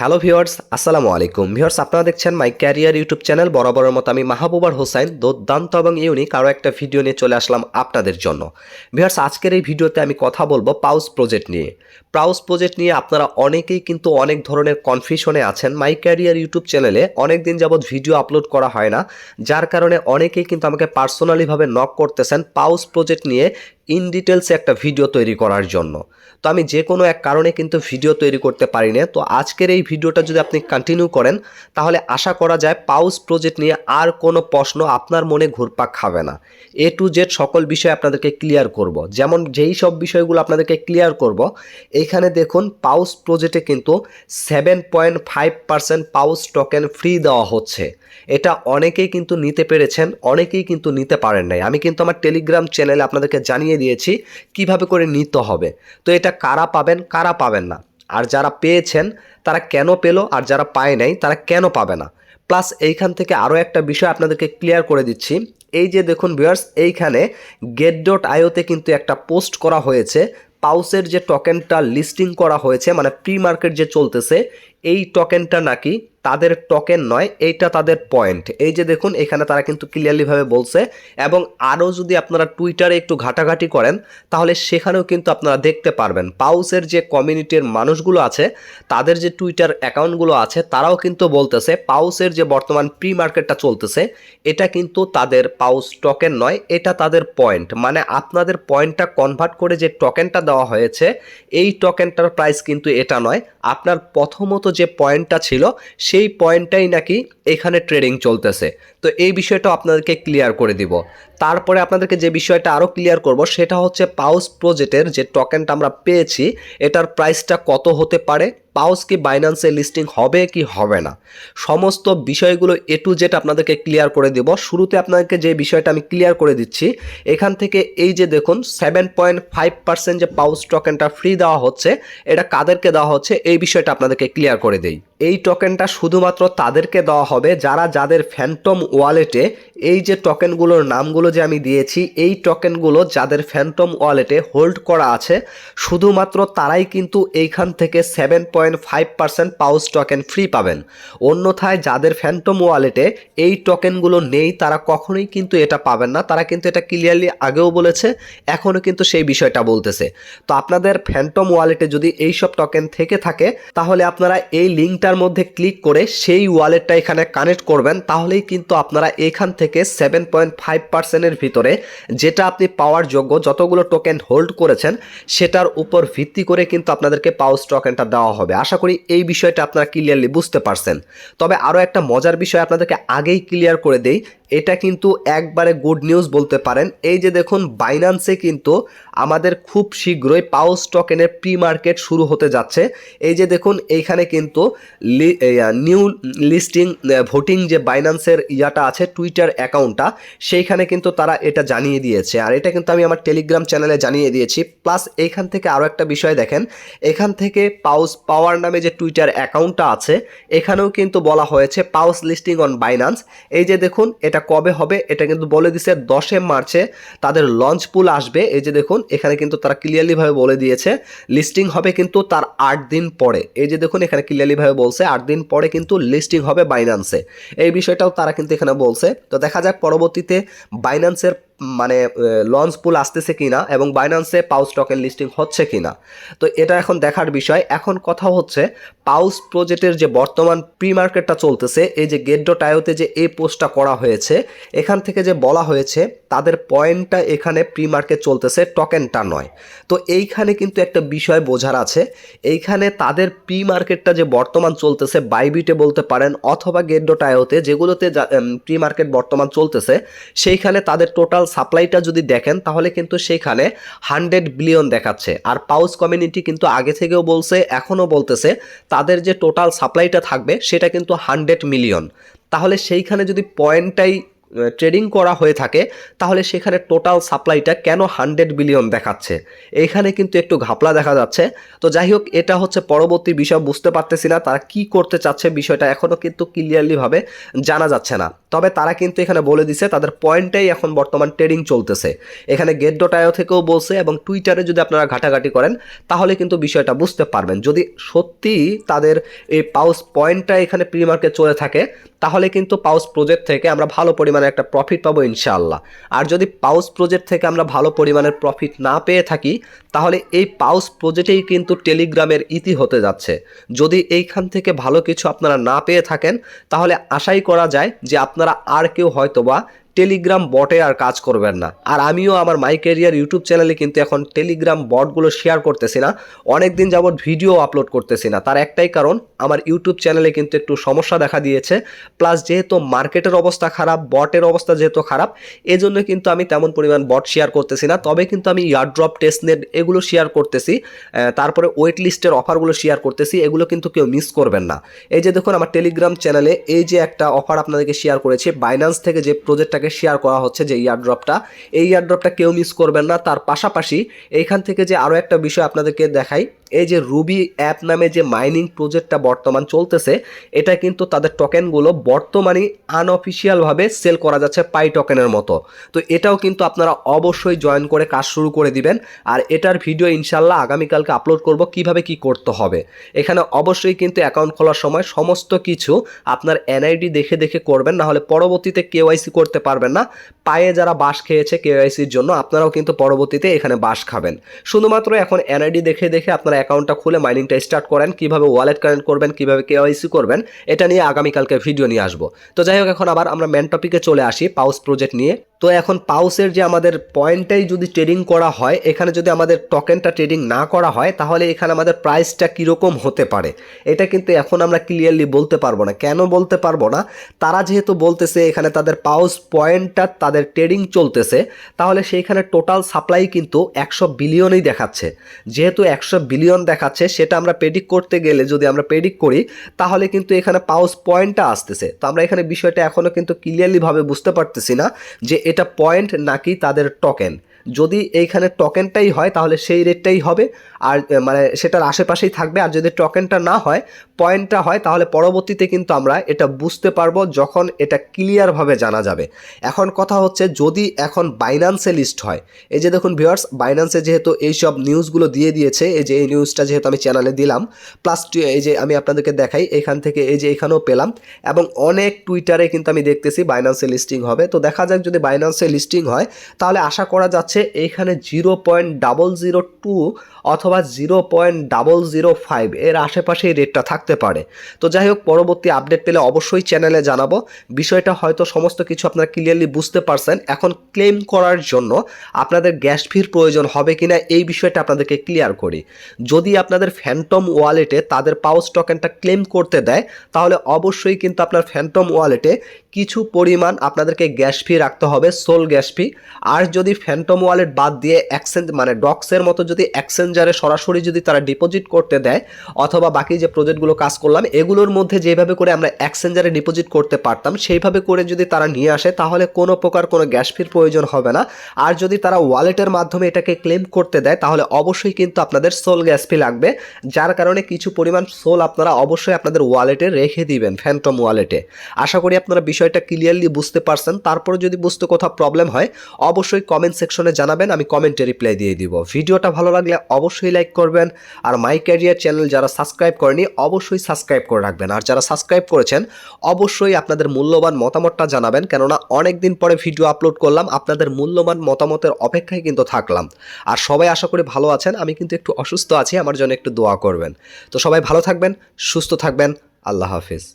Hello viewers, আসসালামু আলাইকুম। Viewers, আপনারা দেখছেন মাই ক্যারিয়ার ইউটিউব চ্যানেল। বরাবরের মতো আমি মাহবুবার হোসাইন, দুর্দান্ত এবং ইউনিক আরও একটা ভিডিও নিয়ে চলে আসলাম আপনাদের জন্য। ভিউয়ার্স, আজকের এই ভিডিওতে আমি কথা বলব পাউস প্রজেক্ট নিয়ে। পাউস প্রজেক্ট নিয়ে আপনারা অনেকেই কিন্তু অনেক ধরনের কনফিউশনে আছেন। মাই ক্যারিয়ার ইউটিউব চ্যানেলে অনেক দিন যাবৎ ভিডিও আপলোড করা হয় না। যার কারণে অনেকেই কিন্তু আমাকে পার্সোনালিভাবে নক করতেছেন। পাউস প্রজেক্ট নিয়ে ইন ডিটেলসে একটা ভিডিও তৈরি করার জন্য। তো আমি যে কোনো এক কারণে কিন্তু ভিডিও তৈরি করতে পারি না। তো আজকের এই ভিডিওটা যদি আপনি কন্টিনিউ করেন, তাহলে আশা করা যায় পাউস প্রজেক্ট নিয়ে আর কোনো প্রশ্ন আপনার মনে ঘুরপাক খাবে না। এ টু জেড সকল বিষয় আপনাদেরকে ক্লিয়ার করব। যেমন যেই সব বিষয়গুলো আপনাদেরকে ক্লিয়ার করব, এইখানে দেখুন পাউস প্রজেক্টে কিন্তু seven point five percent Paws token free দেওয়া হচ্ছে। এটা অনেকেই কিন্তু নিতে পেরেছেন, অনেকেই কিন্তু নিতে পারেন নাই। আমি কিন্তু আমার টেলিগ্রাম চ্যানেলে আপনাদেরকে জানিয়ে দিয়েছি কীভাবে করে নিতে হবে। তো এটা কারা পাবেন কারা পাবেন না। আর যারা পেয়েছেন, তারা কেন পেল, আর যারা পায় নাই, তারা কেন পাবে না। প্লাস এইখান থেকে আরও একটা বিষয় আপনাদেরকে ক্লিয়ার করে দিচ্ছি। এই যে দেখুন ভিউয়ার্স এইখানে গেট ডট আইওতে কিন্তু একটা পোস্ট করা হয়েছে। পাউসের যে টোকেনটা লিস্টিং করা হয়েছে মানে প্রি মার্কেট যে চলতেছে এই টোকেনটা নাকি তাদের টোকেন নয়, এইটা তাদের পয়েন্ট এই যে দেখুন, এখানে তারা কিন্তু ক্লিয়ারলিভাবে বলছে। এবং আরও যদি আপনারা টুইটারে একটু ঘাটাঘাটি করেন, তাহলে সেখানেও কিন্তু আপনারা দেখতে পারবেন। পাউসের যে কমিউনিটির মানুষগুলো আছে, তাদের যে টুইটার অ্যাকাউন্টগুলো আছে, তারাও কিন্তু বলতেছে পাউসের যে বর্তমান প্রি মার্কেটটা চলতেছে, এটা কিন্তু তাদের পাউস টোকেন নয়, এটা তাদের পয়েন্ট মানে আপনাদের পয়েন্টটা কনভার্ট করে যে টোকেনটা দেওয়া হয়েছে, এই টোকেনটার প্রাইস কিন্তু এটা নয়। আপনার প্রথমত যে পয়েন্টটা ছিল, সেই পয়েন্টটাই নাকি এখানে ট্রেডিং চলতেছে। তো এই বিষয়টা আপনাদেরকে ক্লিয়ার করে দিব। তারপরে আপনাদেরকে যে বিষয়টা আরও ক্লিয়ার করব, সেটা হচ্ছে পাউস প্রজেক্টের যে টোকেনটা আমরা পেয়েছি, এটার প্রাইসটা কত হতে পারে পাউস কি বাইন্যান্সে লিস্টিং হবে কি হবে না? সমস্ত বিষয়গুলো এ টু জেড আপনাদেরকে ক্লিয়ার করে দেব। শুরুতে আপনাদেরকে যে বিষয়টা আমি ক্লিয়ার করে দিচ্ছি, এখান থেকে এই যে দেখুন সেভেন পয়েন্ট ফাইভ পার্সেন্ট যে পাউস টোকেনটা ফ্রি দেওয়া হচ্ছে, এটা কাদেরকে দেওয়া হচ্ছে, এই বিষয়টা আপনাদেরকে ক্লিয়ার করে দেই। এই টোকেনটা শুধুমাত্র তাদেরকে দেওয়া হবে, যারা যাদের ফ্যান্টম ওয়ালেটে এই যে টোকেনগুলোর নামগুলো যে আমি দিয়েছি, এই টোকেনগুলো যাদের ফ্যান্টম ওয়ালেটে হোল্ড করা আছে, শুধুমাত্র তারাই কিন্তু এইখান থেকে seven point five percent Paws token free পাবেন। অন্যথায় যাদের ফ্যান্টম ওয়ালেটে এই টোকেনগুলো নেই, তারা কখনোই কিন্তু এটা পাবেন না। তারা কিন্তু এটা ক্লিয়ারলি আগেও বলেছে, এখনও কিন্তু সেই বিষয়টা বলতেছে। তো আপনাদের ফ্যান্টম ওয়ালেটে যদি এই সব টোকেন থেকে থাকে, তাহলে আপনারা এই লিঙ্কটার মধ্যে ক্লিক করে সেই ওয়ালেটটা এখানে কানেক্ট করবেন, তাহলেই কিন্তু আপনারা এখান থেকে সেভেন পয়েন্ট ফাইভ পার্সেন্টের ভিতরে যেটা আপনি পাওয়ার যোগ্য যতগুলো টোকেন হোল্ড করেছেন, সেটার উপর ভিত্তি করে কিন্তু আপনাদেরকে পাউস টোকেনটা দেওয়া হবে। আশা করি এই বিষয়টা আপনারা ক্লিয়ারলি বুঝতে পারছেন। তবে আরও একটা মজার বিষয় আপনাদেরকে আগেই ক্লিয়ার করে দেই, এটা কিন্তু একবারে গুড নিউজ বলতে পারেন। এই যে দেখুন বাইন্যান্সে কিন্তু আমাদের খুব শীঘ্রই পাউস টোকেনের প্রি মার্কেট শুরু হতে যাচ্ছে। এই যে দেখুন, এইখানে কিন্তু নিউ লিস্টিং ভোটিং যে বাইন্যান্সের ইয়াটা আছে টুইটার অ্যাকাউন্টটা সেইখানে কিন্তু তারা এটা জানিয়ে দিয়েছে। আর এটা কিন্তু আমি আমার টেলিগ্রাম চ্যানেলে জানিয়ে দিয়েছি। প্লাস এইখান থেকে আরও একটা বিষয় দেখেন, এখান থেকে পাউস পাওয়ার নামে যে টুইটার অ্যাকাউন্টটা আছে, এখানেও কিন্তু বলা হয়েছে পাউস লিস্টিং অন বাইন্যান্স এই যে দেখুন, এটা কবে হবে, এটা কিন্তু বলে দিছে দশে মার্চে তাদের লঞ্চ পুল আসবে। এই যে দেখুন, এখানে কিন্তু তারা ক্লিয়ারলিভাবে বলে দিয়েছে লিস্টিং হবে কিন্তু তার আট দিন পরে। এই যে দেখুন, এখানে ক্লিয়ারলিভাবে বলছে, আট দিন পরে কিন্তু লিস্টিং হবে বাইন্যান্সে এই বিষয়টাও তারা কিন্তু এখানে বলছে। তো দেখা যাক পরবর্তীতে বাইন্যান্সের মানে লঞ্চ পুল আসতেছে কিনা এবং বাইন্যান্সে পাউস টোকেন লিস্টিং হচ্ছে কিনা। তো এটা এখন দেখার বিষয়। এখন কথা হচ্ছে পাউস প্রজেক্টের যে বর্তমান প্রি মার্কেটটা চলতেছে, এই যে গেট ডট আয়োতে যে এই পোস্টটা করা হয়েছে, এখান থেকে যে বলা হয়েছে, তাদের পয়েন্টটা এখানে প্রি মার্কেট চলতেছে টকেনটা নয়। তো এইখানে কিন্তু একটা বিষয় বোঝার আছে, এইখানে তাদের প্রি মার্কেটটা যে বর্তমান চলতেছে বাইবিটে বলতে পারেন অথবা গেট ডট আয়োতে যেগুলোতে প্রি মার্কেট বর্তমান চলতেছে, সেইখানে তাদের টোটাল সাপ্লাইটা যদি দেখেন, তাহলে কিন্তু সেইখানে হান্ড্রেড বিলিয়ন দেখাচ্ছে। আর পাউস কমিউনিটি কিন্তু আগে থেকেও বলছে, এখনও বলতেছে, তাদের যে টোটাল সাপ্লাইটা থাকবে, সেটা কিন্তু হান্ড্রেড মিলিয়ন তাহলে সেইখানে যদি পয়েন্টটাই ট্রেডিং করা হয়ে থাকে, তাহলে সেখানে টোটাল সাপ্লাইটা কেন হান্ড্রেড বিলিয়ন দেখাচ্ছে? এখানে কিন্তু একটু ঘাপলা দেখা যাচ্ছে। তো যাই হোক, এটা হচ্ছে পরবর্তী বিষয়, বুঝতে পারতেছি না, তারা কি করতে চাচ্ছে বিষয়টা এখনও কিন্তু ক্লিয়ারলিভাবে জানা যাচ্ছে না। তবে তারা কিন্তু এখানে বলে দিছে তাদের পয়েন্টেই এখন বর্তমান ট্রেডিং চলতেছে। এখানে গেট ডট আইও থেকেও বলছে এবং টুইটারে যদি আপনারা ঘাটাঘাটি করেন, তাহলে কিন্তু বিষয়টা বুঝতে পারবেন। যদি সত্যি তাদের এই পাউস পয়েন্টটা এখানে প্রি মার্কেট চলে থাকে, তাহলে কিন্তু পাউস প্রজেক্ট থেকে আমরা ভালো পরিমাণে একটা প্রফিট পাবো ইনশাআল্লাহ। আর যদি পাউস প্রজেক্ট থেকে আমরা ভালো পরিমাণের প্রফিট না পেয়ে থাকি, তাহলে এই পাউস প্রজেক্টেই কিন্তু টেলিগ্রামের ইতি হতে যাচ্ছে। যদি এইখান থেকে ভালো কিছু আপনারা না পেয়ে থাকেন, তাহলে আশাই করা যায় যে আপনারা আর কেউ হয়তোবা টেলিগ্রাম বটে আর কাজ করবেন না। আর আমিও আমার মাই ক্যারিয়ার ইউটিউব চ্যানেলে কিন্তু এখন টেলিগ্রাম বটগুলো শেয়ার করতেছি না। অনেক দিন যাবৎ ভিডিও আপলোড করতেছি না। তার একটাই কারণ, আমার ইউটিউব চ্যানেলে কিন্তু একটু সমস্যা দেখা দিয়েছে। প্লাস যেহেতু মার্কেটের অবস্থা খারাপ বটের অবস্থা যেহেতু খারাপ, এজন্য কিন্তু আমি তেমন পরিমাণ বট শেয়ার করতেছি না। তবে কিন্তু আমি ইয়ারড্রপ টেস্টনেট এগুলো শেয়ার করতেছি। তারপরে ওয়েট লিস্টের অফারগুলো শেয়ার করতেছি। এগুলো কিন্তু কেউ মিস করবেন না। এই যে দেখুন, আমার টেলিগ্রাম চ্যানেলে এই যে একটা অফার আপনাদেরকে শেয়ার করেছি বাইন্যান্স থেকে যে প্রজেক্টটাকে শেয়ার করা হচ্ছে যে ইয়ারড্রপটা এই ইয়ারড্রপটা কেউ মিস করবেন না। তার পাশাপাশি এইখান থেকে যে আরও একটা বিষয় আপনাদেরকে দেখাই এই যে রুবি অ্যাপ নামে যে মাইনিং প্রজেক্টটা বর্তমান চলতেছে, এটা কিন্তু তাদের টোকেনগুলো বর্তমানে আনঅফিসিয়ালভাবে সেল করা যাচ্ছে পাই টোকেনের মতো। তো এটাও কিন্তু আপনারা অবশ্যই জয়েন করে কাজ শুরু করে দিবেন। আর এটার ভিডিও ইনশাল্লাহ আগামীকালকে আপলোড করব, কীভাবে কি করতে হবে। এখানে অবশ্যই কিন্তু অ্যাকাউন্ট খোলার সময় সমস্ত কিছু আপনার এনআইডি দেখে দেখে করবেন, নাহলে পরবর্তীতে কেওয়াইসি করতে পারবেন না। পায়ে যারা বাস খেয়েছে কেওয়াইসির জন্য, আপনারাও কিন্তু পরবর্তীতে এখানে বাস খাবেন। শুধুমাত্র এখন এনআইডি দেখে দেখে আপনারা অ্যাকাউন্টটা খুলে মাইনিংটা স্টার্ট করেন, কীভাবে ওয়ালেট কানেক্ট করবেন, কীভাবে কেওয়াইসি করবেন, এটা নিয়ে আগামীকালকে ভিডিও নিয়ে আসব। তো যাই হোক, এখন আবার আমরা মেন টপিকে চলে আসি পাউস প্রজেক্ট নিয়ে। তো এখন পাউসের যে আমাদের পয়েন্টটাই যদি ট্রেডিং করা হয়, এখানে যদি আমাদের টোকেনটা ট্রেডিং না করা হয়, তাহলে এখানে আমাদের প্রাইসটা কীরকম হতে পারে? এটা কিন্তু এখন আমরা ক্লিয়ারলি বলতে পারব না। কেন বলতে পারব না? তারা যেহেতু বলতেছে এখানে তাদের পাউস পয়েন্টটা তাদের ট্রেডিং চলতেছে, তাহলে সেইখানে টোটাল সাপ্লাই কিন্তু একশো বিলিয়নই দেখাচ্ছে। যেহেতু একশো বিলিয়ন দেখাচ্ছে, সেটা আমরা প্রেডিক্ট করতে গেলে যদি আমরা প্রেডিক্ট করি, তাহলে কিন্তু এখানে পাউস পয়েন্টটা আসতেছে। তো আমরা এখানে বিষয়টা এখনও কিন্তু ক্লিয়ারলিভাবে বুঝতে পারতেছি না যে এটা পয়েন্ট নাকি তাদের টোকেন যদি এইখানে টোকেনটাই হয়, তাহলে সেই রেটটাই হবে। আর মানে সেটার আশেপাশেই থাকবে। আর যদি টোকেনটা না হয় পয়েন্টটা হয়, তাহলে পরবর্তীতে কিন্তু আমরা এটা বুঝতে পারব যখন এটা ক্লিয়ারভাবে জানা যাবে। এখন কথা হচ্ছে, যদি এখন বাইন্যান্সে লিস্ট হয়, এই যে দেখুন ভিউয়ার্স বাইন্যান্সে যেহেতু এইসব নিউজগুলো দিয়ে দিয়েছে, এই যে এই নিউজটা যেহেতু আমি চ্যানেলে দিলাম প্লাস এই যে আমি আপনাদেরকে দেখাই, এখান থেকে এই যে এখানেও পেলাম, এবং অনেক টুইটারে কিন্তু আমি দেখতেছি বাইন্যান্সে লিস্টিং হবে। তো দেখা যাক যদি বাইন্যান্সে লিস্টিং হয়, তাহলে আশা করা যাচ্ছে এইখানে zero point double zero two অথবা zero point double zero five এর আশেপাশে রেটটা থাকতে পারে। তো যাই হোক, পরবর্তী আপডেট পেলে অবশ্যই চ্যানেলে জানাব। বিষয়টা হয়তো সমস্ত কিছু আপনারা ক্লিয়ারলি বুঝতে পারছেন। এখন ক্লেম করার জন্য আপনাদের গ্যাস ফির প্রয়োজন হবে কি না এই বিষয়টা আপনাদেরকে ক্লিয়ার করি। যদি আপনাদের ফ্যান্টম ওয়ালেটে তাদের পাওয়ার স্টকেনটা ক্লেম করতে দেয়, তাহলে অবশ্যই কিন্তু আপনার ফ্যান্টম ওয়ালেটে কিছু পরিমাণ আপনাদেরকে গ্যাস ফি রাখতে হবে, সোল গ্যাস ফি আর যদি ফ্যান্টম ওয়ালেট বাদ দিয়ে এক্সচেঞ্জ মানে ডক্সের মতো যদি এক্সচেঞ্জারে সরাসরি যদি তারা ডিপোজিট করতে দেয়, অথবা বাকি যে প্রজেক্টগুলো কাজ করলাম, এগুলোর মধ্যে যেভাবে করে আমরা এক্সচেঞ্জারে ডিপোজিট করতে পারতাম, সেইভাবে করে যদি তারা নিয়ে আসে, তাহলে কোনো প্রকার কোনো গ্যাস ফির প্রয়োজন হবে না। আর যদি তারা ওয়ালেটের মাধ্যমে এটাকে ক্লেম করতে দেয়, তাহলে অবশ্যই কিন্তু আপনাদের সোল গ্যাস ফি লাগবে। যার কারণে কিছু পরিমাণ সোল আপনারা অবশ্যই আপনাদের ওয়ালেটে রেখে দিবেন ফ্যান্টম ওয়ালেটে আশা করি আপনারা বিষয়টা ক্লিয়ারলি বুঝতে পারছেন। তারপরে যদি বুঝতে কোথাও প্রবলেম হয়, অবশ্যই কমেন্ট সেকশনে জানাবেন, আমি কমেন্টে রিপ্লাই দিয়ে দিব। ভিডিওটা ভালো লাগলে অবশ্যই লাইক করবেন, আর মাই ক্যারিয়ার চ্যানেল যারা সাবস্ক্রাইব করেনি, অবশ্যই সাবস্ক্রাইব করে রাখবেন। আর যারা সাবস্ক্রাইব করেছেন, অবশ্যই আপনাদের মূল্যবান মতামতটা জানাবেন, কেননা অনেক দিন পরে ভিডিও আপলোড করলাম, আপনাদের মূল্যবান মতামতের অপেক্ষায় কিন্তু থাকলাম। আর সবাই আশা করি ভালো আছেন, আমি কিন্তু একটু অসুস্থ আছি, আমার জন্য একটু দোয়া করবেন। তো সবাই ভালো থাকবেন, সুস্থ থাকবেন, আল্লাহ হাফিজ।